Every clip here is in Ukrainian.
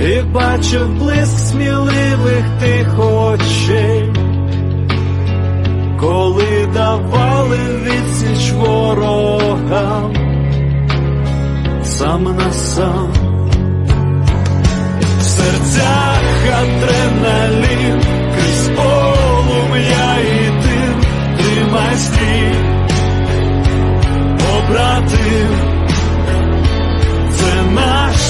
і бачив блиск сміливих тих очей, коли давали відсіч ворогам сам на сам. В серцях адреналін, крізь полум'я і дим, тримай стій, побратим. Це наш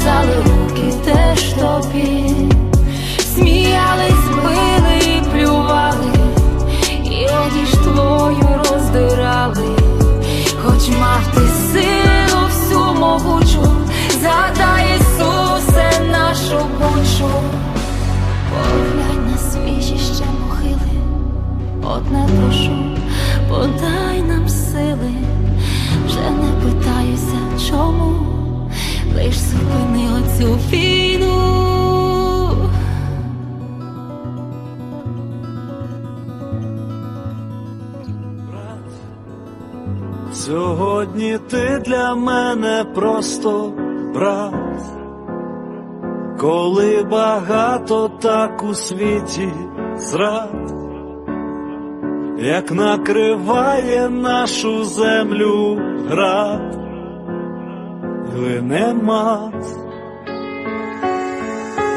зв'язали руки теж тобі, сміялись, оцю війну. Сьогодні ти для мене просто брат, коли багато так у світі зрад, як накриває нашу землю град, і лине мат.